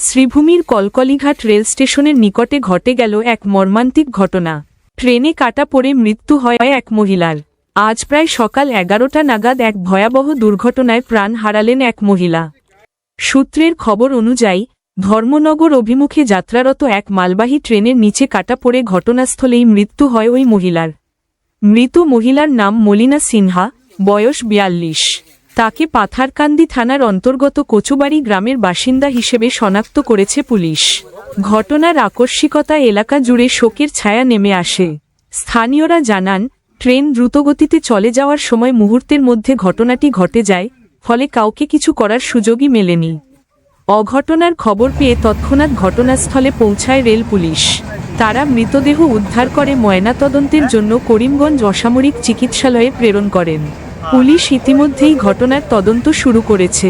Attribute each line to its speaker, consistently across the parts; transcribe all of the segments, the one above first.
Speaker 1: শ্রীভূমির Kalkalighat rail স্টেশনের নিকটে ঘটে গেল এক মর্মান্তিক ঘটনা। ট্রেনে কাটা পড়ে মৃত্যু হয় এক মহিলার। আজ প্রায় সকাল এগারোটা নাগাদ এক ভয়াবহ দুর্ঘটনায় প্রাণ হারালেন এক মহিলা। সূত্রের খবর অনুযায়ী, ধর্মনগর অভিমুখে যাত্রারত এক মালবাহী ট্রেনের নিচে কাটা পড়ে ঘটনাস্থলেই মৃত্যু হয় ওই মহিলার। মৃত মহিলার নাম মলিনা সিনহা, বয়স বিয়াল্লিশ। তাকে পাথারকান্দি থানার অন্তর্গত কচুবাড়ি গ্রামের বাসিন্দা হিসেবে শনাক্ত করেছে পুলিশ। ঘটনার আকস্মিকতা এলাকা জুড়ে শোকের ছায়া নেমে আসে। স্থানীয়রা জানান, ট্রেন দ্রুতগতিতে চলে যাওয়ার সময় মুহূর্তের মধ্যে ঘটনাটি ঘটে যায়, ফলে কাউকে কিছু করার সুযোগই মেলেনি। অঘটনার খবর পেয়ে তৎক্ষণাৎ ঘটনাস্থলে পৌঁছায় রেল পুলিশ। তারা মৃতদেহ উদ্ধার করে ময়নাতদন্তের জন্য করিমগঞ্জ অসামরিক চিকিৎসালয়ে প্রেরণ করেন। পুলিশ ইতিমধ্যেই ঘটনার তদন্ত শুরু করেছে।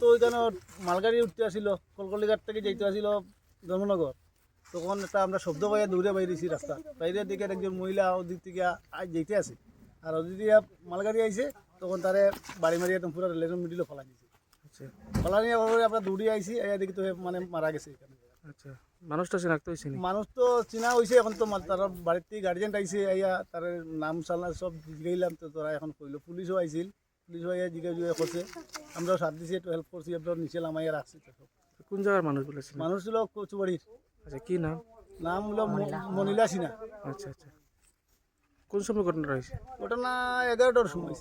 Speaker 2: তো ওইখানে মালগাড়ি উঠতে আসিল কলকলিঘাট থেকে যাইতে আসিল ধর্মনগর। তখন একটা আমরা শব্দ পাইয়া দৌড়ে বাইরেছি রাস্তা। বাইরে দিকে একজন মহিলা ওদিক থেকে আজ যেতে আসে। আর ওদিক থেকে মালগাড়ি আইছে তখন তারে বাড়ি মারিয়া একদম পুরো রেলের মিডিলে ফেলা দিয়েছে
Speaker 3: আচ্ছা।
Speaker 2: ফেলা নিয়ে আমরা দৌড়ে আইছি এই দেখি তো মানে মারা গেছে এখানে।
Speaker 3: আচ্ছা মানুষটা শনাক্ত হয়েছে
Speaker 2: মানুষ তো চিনা হয়েছে এখন তো তার বাড়ির থেকে গার্জিয়ান আইছে আইয়া তার নাম সালনা সব জিগাইলাম তো তোরা এখন কইলো পুলিশও আইছিল পুলিশও আইয়া জিগা জুয়ে করছে আমরাও সাথ দিছি একটু হেল্প করছি আমরা নিচে নামাইয়া রাখছি তো সব
Speaker 3: কোন জায়গার মানুষ বলেছিল
Speaker 2: মানুষ ছিল কচুবাড়ির
Speaker 3: আচ্ছা কি নাম?
Speaker 2: নাম হলো মনিলা। সিনহা।
Speaker 3: আচ্ছা আচ্ছা। কোন সময় ঘটনাটা হয়েছে?
Speaker 2: ওটা না এগারোটার সময়।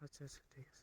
Speaker 3: আচ্ছা আচ্ছা ঠিক আছে।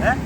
Speaker 3: হ্যাঁ